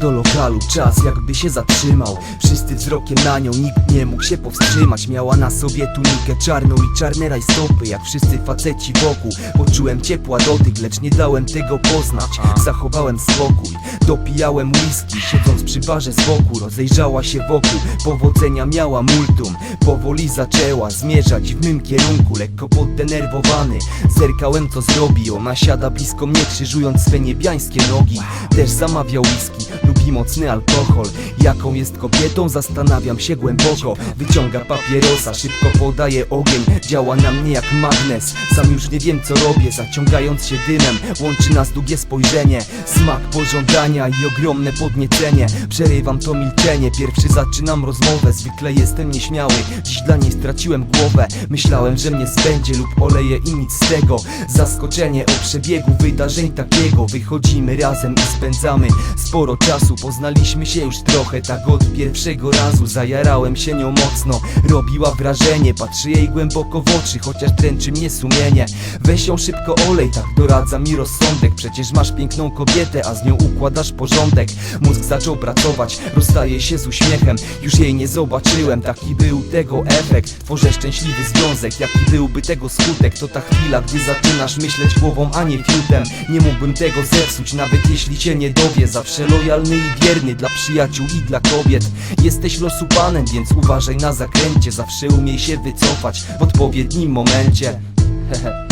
do lokalu, czas jakby się zatrzymał. Wszyscy wzrokiem na nią, nikt nie mógł się powstrzymać. Miała na sobie tunikę czarną i czarne rajstopy Jak wszyscy faceci wokół. Poczułem ciepła dotyk, lecz nie dałem tego poznać. Zachowałem spokój, dopijałem whisky Siedząc przy barze z boku, rozejrzała się wokół Powodzenia miała multum. Powoli zaczęła zmierzać w mym kierunku Lekko poddenerwowany. Zerkałem co zrobi, ona siada blisko mnie Krzyżując swe niebiańskie nogi. Też zamawia whisky, lubi mocny alkohol. Jaką jest kobietą, zastanawiam się głęboko. Wyciąga papierosa, szybko podaje ogień. Działa na mnie jak magnes. Sam już nie wiem co robię, zaciągając się dymem. Łączy nas długie spojrzenie Smak pożądania i ogromne podniecenie. Przerywam to milczenie, pierwszy zaczynam rozmowę Zwykle jestem nieśmiały, dziś dla niej straciłem głowę. Myślałem, że mnie spędzie lub oleje i nic z tego. Zaskoczenie o przebiegu wydarzeń takiego. Wychodzimy razem i spędzamy sporo czasu Poznaliśmy się już trochę, tak od pierwszego razu. Zajarałem się nią mocno, robiła wrażenie Patrzę jej głęboko w oczy, chociaż dręczy mnie sumienie. Weź ją szybko olej, tak doradza mi rozsądek. Przecież masz piękną kobietę, a z nią układasz porządek. Mózg zaczął pracować, rozstaje się z uśmiechem. Już jej nie zobaczyłem, taki był tego efekt. Tworzę szczęśliwy związek, jaki byłby tego skutek. To ta chwila, gdy zaczynasz myśleć głową, a nie fiutem Nie mógłbym tego zepsuć, nawet jeśli cię nie dowie. Zawsze lojalny i wierny dla przyjaciół i dla kobiet. Jesteś losu panem, więc uważaj na zakręcie. Zawsze umiej się wycofać w odpowiednim momencie. Hehe